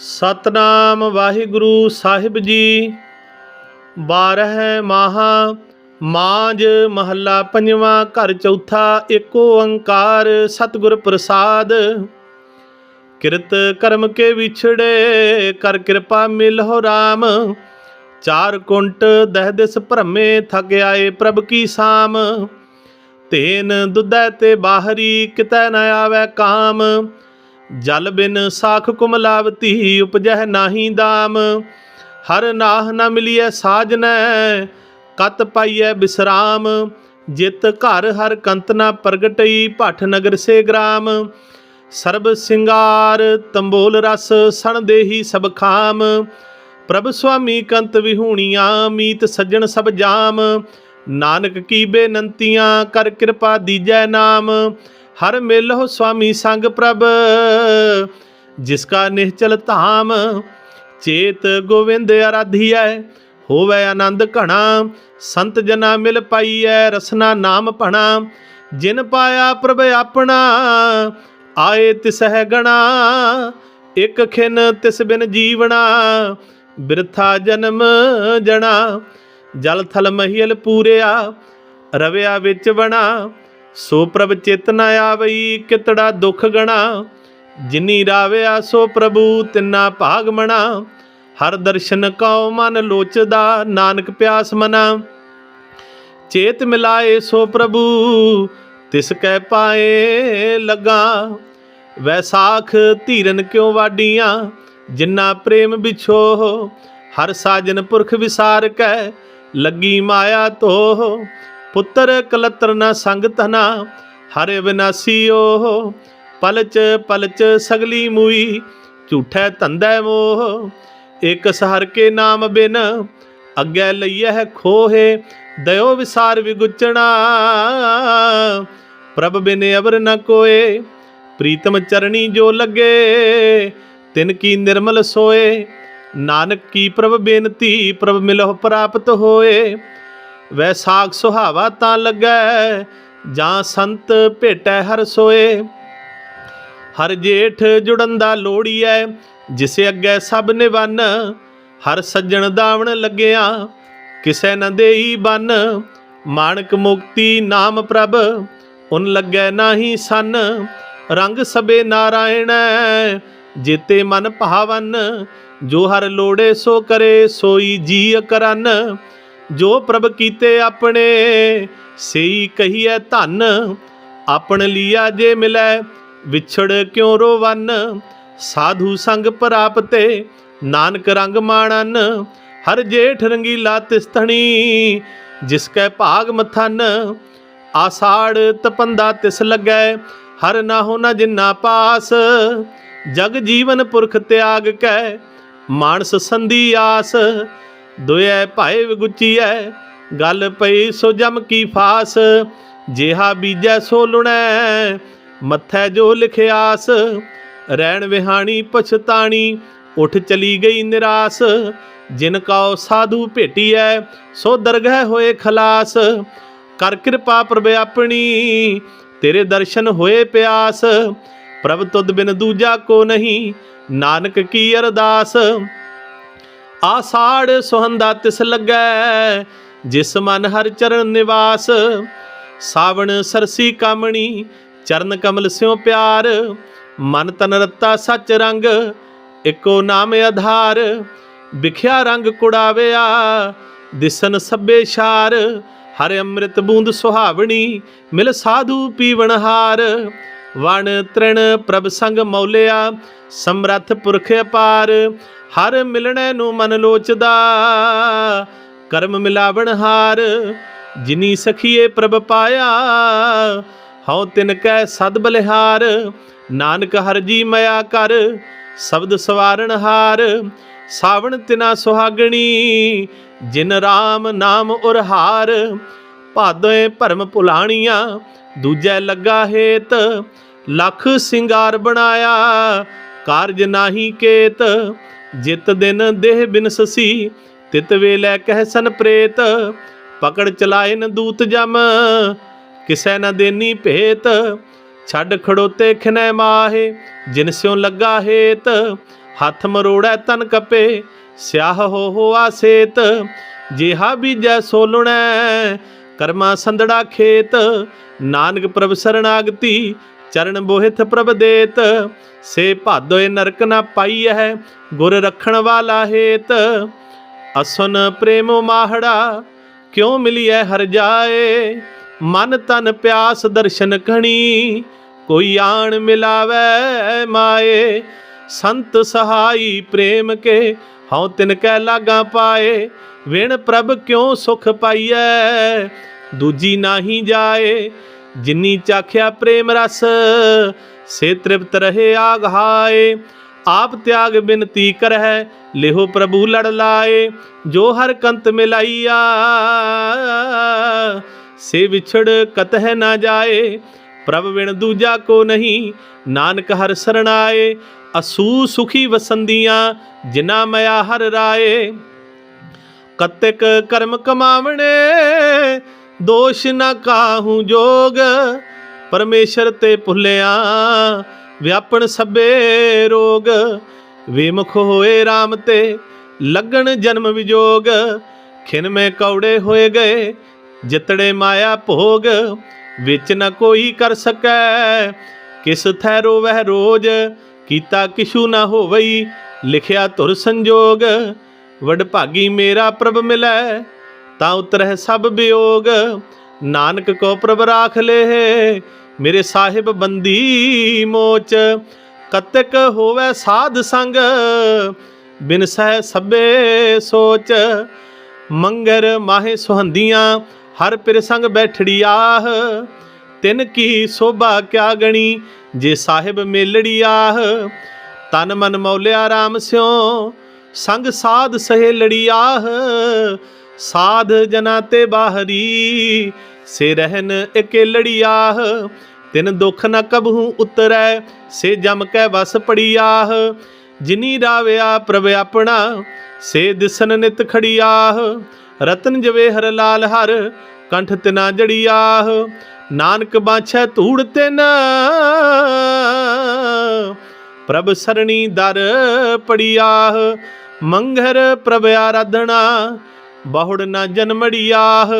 ਸਤਨਾਮ ਵਾਹਿਗੁਰੂ ਸਾਹਿਬ ਜੀ। ਬਾਰਹ ਮਾਹਾ ਮਾਂਜ ਮਹੱਲਾ ਪੰਜਵਾਂ ਘਰ ਚੌਥਾ ਏਕ ਓੰਕਾਰ ਸਤਿਗੁਰ ਪ੍ਰਸਾਦ। ਕਿਰਤ ਕਰਮ ਕੇ ਵਿਛੜੇ, ਕਰ ਕਿਰਪਾ ਮਿਲਹੁ RAM ਚਾਰ ਕੁੰਟ ਦਹ ਦਿਸ ਭ੍ਰਮੇ, ਥਕ ਆਏ ਪ੍ਰਭ ਕੀ ਸਾਮ। ਤੇਨ ਦੁਧੈ ਤੇ ਬਾਹਰੀ, ਕਿਤੈ ਨ ਆਵੈ ਕਾਮ। ਜਲ ਬਿਨ ਸਾਖ ਕੁਮਲਾਵਤੀ ਉਪਜਹਿ ਨਾਹੀ ਦਾਮ। ਹਰ ਨਾਹ ਨ ਮਿਲੀਐ ਸਾਜਨੈ ਕਤ ਪਾਈਐ ਬਿਸਰਾਮ। ਜਿਤ ਘਰ ਹਰ ਕੰਤ ਨ ਪ੍ਰਗਟਈ ਭੱਠ ਨਗਰ ਸੇ ਗ੍ਰਾਮ। ਸਰਬ ਸਿੰਗਾਰ ਤੰਬੋਲ ਰਸ ਸਣ ਦੇਹੀ ਸਭ ਖਾਮ। ਪ੍ਰਭ ਸੁਆਮੀ ਕੰਤ ਵਿਹੂਣੀਆਂ ਮੀਤ ਸੱਜਣ ਸਭ ਜਾਮ। ਨਾਨਕ ਕੀ ਬੇਨੰਤੀਆਂ, ਕਰ ਕਿਰਪਾ ਦੀਜੈ ਨਾਮ। ਹਰ ਮਿਲਹੁ ਸੁਆਮੀ ਸੰਗ ਪ੍ਰਭ, ਜਿਸ ਕਾ ਨਿਹਚਲ ਧਾਮ ਚੇਤ ਗੋਵਿੰਦ ਆਰਾਧੀਐ, ਹੋਵੇ ਆਨੰਦ ਘਣਾ, ਸੰਤ ਜਨਾ ਮਿਲ ਪਾਈਐ ਰਸਨਾ ਨਾਮ ਭਣਾ, ਜਿਨ ਪਾਇਆ ਪ੍ਰਭ ਆਪਣਾ, ਆਏ ਤਿਸ ਹੈ ਗਣਾ, ਇਕ ਖਿਨ ਤਿਸ ਬਿਨ ਜੀਵਣਾ, ਬਿਰਥਾ ਜਨਮ ਜਣਾ, ਜਲ ਥਲ ਮਹੀਲ ਪੂਰਿਆ, ਰਵਿਆ ਵਿੱਚ ਬਣਾ ਸੋ ਪ੍ਰਭ ਚੇਤਨ ਆਵਈ, ਕਿਤੜਾ ਦੁਖ ਗਣਾ। ਜਿਨੀ ਰਾਵਿਆ ਸੋ ਪ੍ਰਭੂ, ਤਿੰਨਾ ਭਾਗ ਮਣਾ। ਹਰ ਦਰਸ਼ਨ ਕਉ ਮਨ ਲੋਚਦਾ, ਨਾਨਕ ਪਿਆਸ ਮਨਾ। ਚੇਤ ਮਿਲਾਏ ਸੋ ਪ੍ਰਭੂ, ਤਿਸ ਕੈ ਪਾਏ ਲਗਾ। ਵੈਸਾਖ ਧੀਰਨ ਕਿਉ ਵਾਡੀਆਂ, ਜਿੰਨਾ ਪ੍ਰੇਮ ਵਿਛੋ। ਹਰ ਸਾਜਨ ਪੁਰਖ ਵਿਸਾਰ ਕੈ, ਲੱਗੀ ਮਾਇਆ ਤੋ ਪੁੱਤਰ ਕਲਤਰ ਨ ਸੰਗ ਤਨਾ ਹਰੇ ਵਿਨਾਸੀ ਓ ਪਲਚ ਪਲਚ ਸਗਲੀ ਮੂਈ, ਝੂਠੈ ਧੰਦੈ ਮੋਹ ਇਕ ਸਹਰ ਕੇ ਨਾਮ ਬਿਨ, ਅੱਗੇ ਲਈਐ ਖੋਹੇ, ਦਇਓ ਵਿਸਾਰ ਵਿਗੁਚਣਾ। ਪ੍ਰਭ ਬਿਨ ਅਵਰ ਨ ਕੋਏ, ਪ੍ਰੀਤਮ ਚਰਣੀ ਜੋ ਲੱਗੇ, ਤਿਨ ਕੀ ਨਿਰਮਲ ਸੋਏ, ਨਾਨਕ ਕੀ ਪ੍ਰਭ ਬੇਨਤੀ, ਪ੍ਰਭ ਮਿਲਹੁ ਪ੍ਰਾਪਤ ਹੋਏ। ਵੈਸਾਖ ਸੁਹਾਵਾ ਤਾਂ ਲੱਗੈ, ਜਾਂ ਸੰਤ ਭੇਟੈ ਹਰ ਸੋਏ। ਹਰ ਜੇਠ ਜੁੜਨ ਦਾ ਲੋੜੀਐ, ਜਿਸੇ ਅੱਗੇ ਸਭ ਨਿਵਨ, ਹਰ ਸੱਜਣ ਦਾਵਣ ਲੱਗਿਆ, ਕਿਸੈ ਨ ਦੇਈ ਬਨ। ਮਾਨਕ ਮੁਕਤੀ ਨਾਮ ਪ੍ਰਭ, ਉਨ ਲੱਗੈ ਨਾਹੀ ਸਨ। ਰੰਗ ਸਬੇ ਨਾਰਾਇਣ, ਜੀਤੇ ਮਨ ਭਾਵਨ, ਜੋ ਹਰ ਲੋੜੇ ਸੋ ਕਰੇ, ਸੋਈ ਜੀ ਕਰਨ। ਜੋ ਪ੍ਰਭ ਕੀਤੇ ਆਪਣੇ, ਸਈ ਕਹੀਐ ਧਨ, ਆਪਣ ਲੀਆ ਜੇ ਮਿਲੈ, ਵਿਛੜ ਕਿਉ ਰੋਵਨ? ਸਾਧੂ ਸੰਗ ਪ੍ਰਾਪਤੇ, ਨਾਨਕ ਰੰਗ ਮਾਣਨ, ਹਰ ਜੇਠ ਰੰਗੀਲਾ ਤਿਸਤਣੀ ਜਿਸ ਕੈ ਭਾਗ ਮਥਨ, ਆਸਾੜ ਤਪੰਦਾ ਤਿਸ ਲੱਗੈ, ਹਰ ਨਾ ਹੋ ਨ ਜਿਨਾ ਪਾਸ। ਜਗ ਜੀਵਨ ਪੁਰਖ ਤਿਆਗ ਕੈ, ਮਾਨਸ ਸੰਧੀ ਆਸ ਦੁਇਐ ਭਾਏ ਵਿਗੁਚੀਐ ਗੱਲ ਪਈ ਸੋ ਜਮ ਕੀ ਫਾਸ, ਜਿਹਾ ਬੀਜੈ ਸੋ ਲੁਣੈ, ਮੱਥੈ ਜੋ ਲਿਖਿਆਸ ਰਹਿਣ ਵਿਹਾਣੀ ਪਛਤਾਣੀ, ਉਠ ਚਲੀ ਗਈ ਨਿਰਾਸ, ਜਿਨ ਕਾਉ ਸਾਧੂ ਭੇਟੀਐ ਸੋ ਦਰਗਹਿ ਹੋਏ ਖਲਾਸ, ਕਰ ਕਿਰਪਾ ਪ੍ਰਭ ਆਪਣੀ, ਤੇਰੇ ਦਰਸ਼ਨ ਹੋਏ ਪਿਆਸ, ਪ੍ਰਭ ਤੁਧ ਬਿਨ ਦੂਜਾ ਕੋ ਨਹੀਂ, ਨਾਨਕ ਕੀ ਅਰਦਾਸ ਆਸਾੜ ਸੁਹੰਦਾ ਤਿਸ ਲੱਗੈ, ਜਿਸ ਮਨ ਹਰ ਚਰਨ ਨਿਵਾਸ। ਸਾਵਣ ਸਰਸੀ ਕਾਮਣੀ, ਚਰਨ ਕਮਲ ਸਿਉ ਪਿਆਰ। ਮਨ ਤਨ ਰੱਤਾ ਸੱਚ ਰੰਗ, ਇਕੋ ਨਾਮ ਆਧਾਰ। ਵਿਖਿਆ ਰੰਗ ਕੁੜਾਵਿਆ, ਦਿਸਨ ਸਭੇ ਸ਼ਾਰ। ਹਰ ਅੰਮ੍ਰਿਤ ਬੂੰਦ ਸੁਹਾਵਣੀ, ਮਿਲ ਸਾਧੂ ਪੀਵਣਹਾਰ। ਵਣ ਤ੍ਰਿਣ ਪ੍ਰਭ ਸੰਗ ਮੌਲਿਆ, ਸਮਰੱਥ ਪੁਰਖ ਅਪਾਰ, ਹਰ ਮਿਲਣੈ ਨੂੰ ਮਨ ਲੋਚਦਾ। ਕਰਮ ਮਿਲਾਵਣ ਹਾਰ, ਜਿਨੀ ਸਖੀਏ ਪ੍ਰਭ ਪਾਇਆ, ਹਉ ਤਿਨ ਕੈ ਸਦ ਬਲਿਹਾਰ, ਨਾਨਕ ਹਰ ਜੀ ਮਇਆ ਕਰ, ਸ਼ਬਦ ਸਵਾਰਣ ਹਾਰ। ਸਾਵਣ ਤਿਨਾ ਸੁਹਾਗਣੀ, ਜਿਨ RAM ਨਾਮ ਉਰਹਾਰ ਭਾਦੋਏ ਭਰਮ ਭੁਲਾਣੀਆਂ ਦੂਜੈ ਲੱਗਾ ਹੇਤ, ਲੱਖ ਸਿੰਗਾਰ ਬਣਾਇਆ, ਕਾਰਜ ਨਾਹੀ ਕੇਤ, ਜਿਤ ਦਿਨ ਦੇਹ ਬਿਨਸਸੀ ਤਿਤ ਵੇਲੇ ਕਹਿ ਸਨ ਪ੍ਰੇਤ, ਪਕੜ ਚਲਾਏ ਨ ਦੂਤ ਜਮ, ਕਿਸੈ ਨ ਦੇਨੀ ਭੇਤ, ਛੱਡ ਖੜੋਤੇ ਖਿਨੈ ਮਾਹੇ, ਜਿਨ ਸਿਉ ਲੱਗਾ ਹੇਤ, ਹੱਥ ਮਰੋੜੈ ਤਨ ਕਪੇ, ਸਿਆਹ ਹੋ ਹੋਆ ਸੇਤ ਜਿਹਾ ਬੀਜੈ ਸੋਲਣੈ ਕਰਮਾ ਸੰਦੜਾ ਖੇਤ, ਨਾਨਕ ਪ੍ਰਭ ਸਰਣਾਗਤੀ, ਚਰਨ ਬੋਹਿਤ ਪ੍ਰਭ ਦੇਤ। ਸੇ ਭਾਦੋਏ ਨਰਕ ਨਾ ਪਾਈ ਹੈ ਗੁਰ ਰੱਖਣ ਵਾਲਾ ਹੇਤ। ਅਸੁਨ ਪ੍ਰੇਮੋ ਮਾਹੜਾ, ਕਿਉ ਮਿਲਿਐ ਹਰ ਜਾਏ? ਮਨ ਤਨ ਪਿਆਸ ਦਰਸ਼ਨ ਕਣੀ ਕੋਈ ਆਣ ਮਿਲਾਵੇ ਮਾਏ। ਸੰਤ ਸਹਾਈ ਪ੍ਰੇਮ ਕੇ ਹਉ ਤਿਨ ਕੈ ਲਾਗਾ ਪਾਏ, ਵਿਣ ਪ੍ਰਭ ਕਿਉ ਸੁਖ ਪਾਈਐ? ਦੂਜੀ ਨਾਹੀ ਜਾਏ, ਜਿਨੀ ਚਾਖਿਆ ਪ੍ਰੇਮ ਰਸ, ਸੇ ਤ੍ਰਿਪਤ ਰਹੇ ਆਗਹਾਏ ਆਪ ਤਿਆਗ ਬਿਨਤੀ ਕਰਹਿ, ਲਿਹੋ ਪ੍ਰਭੂ ਲੜ ਲਾਏ, ਜੋ ਹਰ ਕੰਤ ਮਿਲਾਈਆ। ਸੇ ਵਿਛੜ ਕਤਹਿ ਨਾ ਜਾਏ, ਪ੍ਰਭ ਵਿਣ ਦੂਜਾ ਕੋ ਨਹੀਂ, ਨਾਨਕ ਹਰ ਸਰਣਾਏ ਅਸੂ ਸੁਖੀ ਵਸੰਦੀਆਂ ਜਿਨਾ ਮਿਆ ਹਰ ਰਾਏ। ਕਤਿਕ ਕਰਮ ਕਮਾਵਣੇ, ਦੋਸ਼ ਨਾ ਕਾਹੂ ਜੋਗ। ਪਰਮੇਸ਼ਰ ਤੇ ਭੁੱਲਿਆ, ਵਿਆਪਣ ਸਭੇ ਰੋਗ। ਵਿਮੁਖ ਹੋਏ RAM ਤੇ ਲੱਗਣ ਜਨਮ ਵਿਜੋਗ। ਖਿਨ ਮੇ ਕੌੜੇ ਹੋਏ ਗਏ, ਜਿਤੜੇ ਮਾਇਆ ਭੋਗ। ਵਿੱਚ ਨਾ ਕੋਈ ਕਰ ਸਕੈ, ਕਿਸ ਥੈ ਰੋਵਹਿ ਰੋਜ। ਕੀਤਾ ਕਿਛੂ ਨਾ ਹੋਵਈ, ਲਿਖਿਆ ਧੁਰ ਸੰਜੋਗ। ਵਡ ਭਾਗੀ ਮੇਰਾ ਪ੍ਰਭ ਮਿਲੈ, ਤਾਂ ਉਤਰਹਿ ਸਭ ਬਿਯੋਗ। ਨਾਨਕ ਕੋ ਪ੍ਰਭ ਰਾਖ ਲੇ ਮੇਰੇ ਸਾਹਿਬ ਬੰਦੀ ਮੋਚ। ਕਤਕ ਹੋਵੇ ਸਾਧ ਸੰਗ, ਬਿਨ ਸਹਿ ਸਭੇ ਸੋਚ। ਮੰਗਰ ਮਾਹੇ ਸੁਹੰਦੀਆਂ, ਹਰ ਪਿਰ ਸੰਗ ਬੈਠੜੀ ਆਹ ਤਿਨ ਕੀ ਸੋਭਾ ਕਿਆ ਗਣੀ ਜੇ ਸਾਹਿਬ ਮੇਲੜੀ ਆਹ, ਤਨ ਮਨ ਮੌਲਿਆ ਰਾਮ ਸਿਓ ਸੰਗ ਸਾਧ ਸਹੇਲੜੀ ਆਹ, ਸਾਧ ਜਨਾ ਤੇ ਬਾਹਰੀ। ਸੇ ਰਹਿਨ ਇਕੇਲੜੀ ਆਹ, ਤਿਨ ਦੁਖ ਨ ਕਬਹੂ ਉਤਰੈ। ਸੇ ਜਮ ਕੈ ਵਸ ਪੜੀ ਆਹ, ਜਿਨੀ ਰਾਵਿਆ ਪ੍ਰਭ ਆਪਣਾ। ਸੇ ਦਿਸਨ ਨਿਤ ਖੜੀ ਆਹ, ਰਤਨ ਜਵੇ ਹਰ ਲਾਲ ਹਰ, ਕੰਠ ਤਿਨਾ ਜੜੀ ਆਹ। ਨਾਨਕ ਬਾਛੈ ਧੂੜ ਤਿਨ ਪ੍ਰਭ ਸਰਣੀ ਦਰ ਪੜਿਆਹ ਮੰਗਰ ਪ੍ਰਭ ਆਰਾਧਣਾ ਬਹੁੜ ਨਾ ਜਨਮੜਿਆਹ,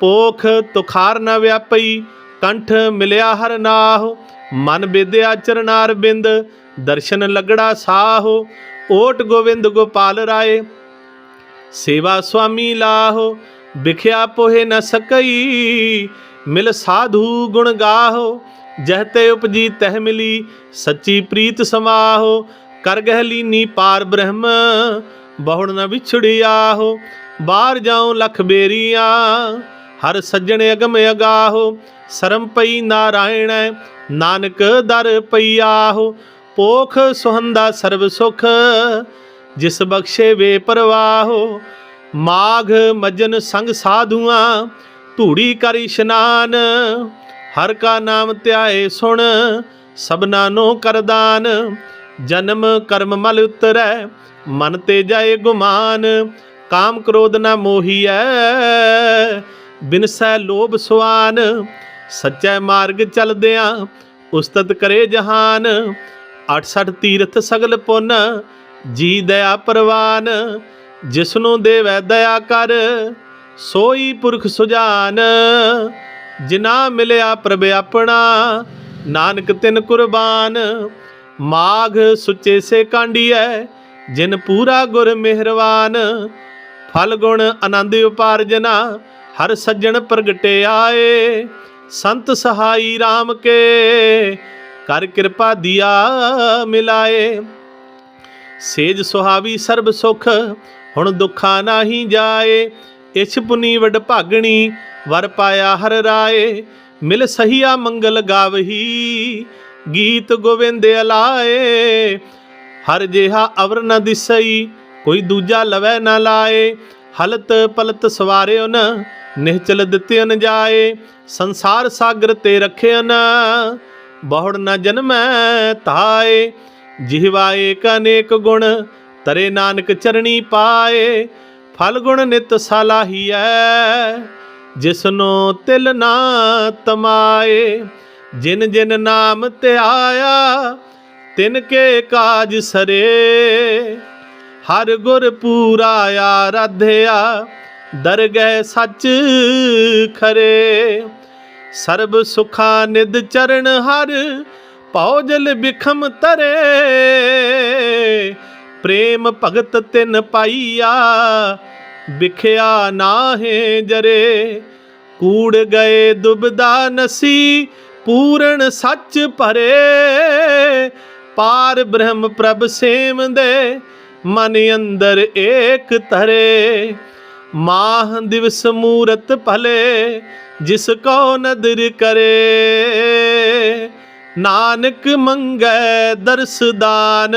ਪੋਖ ਤੁਖਾਰ ਨ ਵਿਆਪਈ, ਕੰਠ ਮਿਲਿਆ ਹਰ ਨਾਹ, ਮਨ ਬੇਦਿਆ ਚਰਨਾਰ ਬਿੰਦ, ਦਰਸ਼ਨ ਲਗੜਾ ਸਾਹ, ਓਟ ਗੋਵਿੰਦ ਗੋਪਾਲ ਰਾਏ। ਸੇਵਾ ਸੁਆਮੀ ਲਾਹੋ, ਵਿਖਿਆ ਪੋਹੇ ਨ ਸਕਈ, ਮਿਲ ਸਾਧੂ ਗੁਣ ਗਾਹੋ ਜਹ ਤੇ ਉਪਜੀ ਤਹ ਮਿਲੀ, ਸੱਚੀ ਪ੍ਰੀਤ ਸਮਾਹੋ, ਕਰ ਗਹਿ ਲੀਨੀ ਪਾਰ ਬ੍ਰਹਮ, ਬਹੁੜ ਨ ਵਿਛੜਿਆਹੋ, ਬਾਹਰ ਜਾਉ ਲਖ ਬੇਰੀਆਂ, ਹਰ ਸੱਜਣ ਅਗਮ ਅਗਾਹੋ, ਸਰਮ ਪਈ ਨਾਰਾਇਣ, ਨਾਨਕ ਦਰ ਪਈਆਹੋ, ਪੋਖ ਸੁਹੰਦਾ ਸਰਬ ਸੁਖ, ਜਿਸ ਬਖਸ਼ੇ ਵੇ ਪਰਵਾਹੋ, ਮਾਘ ਮਜਨ ਸੰਗ ਸਾਧੂਆਂ, ਧੂੜੀ ਕਰ ਇਸ਼ਨਾਨ ਹਰ ਕਾ ਨਾਮ ਧਿਆਏ ਸੁਣ, ਸਭਨਾ ਨੂੰ ਕਰਦਾਨ ਜਨਮ ਕਰਮ ਮਲ ਉਤਰੈ, ਮਨ ਤੇ ਜਾਏ ਗੁਮਾਨ। ਕਾਮ ਕ੍ਰੋਧ ਨਾ ਮੋਹੀਐ ਬਿਨਸੈ ਲੋਭ ਸੁਆਨ। ਸੱਚੇ ਮਾਰਗ ਚਲਦਿਆਂ ਉਸਤਤ ਕਰੇ ਜਹਾਨ। 68 ਤੀਰਥ ਸਗਲ ਪੁੰਨ, ਜੀ ਦਇਆ ਪ੍ਰਵਾਨ। ਜਿਸਨੂੰ ਦੇਵੈ ਦਇਆ ਕਰ, ਸੋਈ ਪੁਰਖ ਸੁਜਾਨ। ਜਿਨਾ ਮਿਲਿਆ ਪ੍ਰਭ ਆਪਣਾ, ਨਾਨਕ ਤਿਨ ਕੁਰਬਾਨ। ਮਾਘ ਸੁੱਚੇ ਸੇ ਕਾਂਡੀਐ, ਜਿਨ ਪੂਰਾ ਗੁਰ ਮਿਹਰਵਾਨ। ਫਲ ਗੁਣ ਆਨੰਦ ਉਪਾਰਜਨਾ, ਹਰ ਸੱਜਣ ਪ੍ਰਗਟੇ ਆਏ। ਸੰਤ ਸਹਾਈ RAM ਕੇ, ਕਰ ਕਿਰਪਾ ਦਿਆ ਮਿਲਾਏ। ਸੇਜ ਸੁਹਾਵੀ ਸਰਬ ਸੁਖ, ਹੁਣ ਦੁੱਖਾ ਨਾਹੀ ਜਾਏ। ਇਛ ਪੁਨੀ ਵਡ ਭਾਗਣੀ ਵਰ ਪਾਇਆ ਹਰ ਰਾਏ, ਮਿਲ ਸਹੀਆ ਮੰਗਲ ਗਾਵਹੀ। ਗੀਤ ਗੋਵਿੰਦ ਅਲਾਏ, ਹਰ ਜਿਹਾ ਅਵਰ ਨ ਦਿਸਈ, ਕੋਈ ਦੂਜਾ ਲਵੈ ਨ ਲਾਏ। ਹਲਤ ਪਲਤ ਸਵਾਰਿਓ ਨ, ਨਿਹਚਲ ਦਿੱਤਿਓ ਨ ਜਾਏ। ਸੰਸਾਰ ਸਾਗਰ ਤੇ ਰਖਿਓ ਨ, ਬਹੁੜ ਨ ਜਨਮੈ ਤਾਏ ਜਿਹਵਾਏ ਕਨੇਕ ਗੁਣ, ਤਰੇ ਨਾਨਕ ਚਰਣੀ ਪਾਏ। ਫਲ ਗੁਣ ਨਿਤ ਸਲਾਹੀਐ ਜਿਸਨੋ ਤਿਲ ਨਾ ਤਮਾਏ, ਜਿਨ ਜਿਨ ਨਾਮ ਤੇ ਆਇਆ, ਤਿਨ ਕੇ ਕਾਜ ਸਰੇ। ਹਰ ਗੁਰ ਪੂਰਾ ਆਰਾਧਿਆ, ਦਰਗਹਿ ਸੱਚ ਖਰੇ। ਸਰਬ ਸੁਖਾ ਨਿਦ ਚਰਨ ਹਰ ਪੌਜਲ ਬਿਖਮ ਤਰੇ। ਪ੍ਰੇਮ ਭਗਤ ਤਿਨ ਪਾਈਆ ਵਿਖਿਆ ਨਾਹੇ ਜਰੇ। ਕੂੜ ਗਏ ਦੁਬਦਾ ਨਸੀ, ਪੂਰਨ ਸੱਚ ਭਰੇ। ਪਾਰ ਬ੍ਰਹਮ ਪ੍ਰਭ ਸੇਮ ਦੇ ਮਨ ਅੰਦਰ ਏਕ ਧਰੇ। ਮਾਹ ਦਿਵਸ ਮੂਰਤ ਭਲੇ, ਜਿਸ ਕੋ ਨਦਰ ਕਰੇ। ਨਾਨਕ ਮੰਗੈ ਦਰਸ ਦਾਨ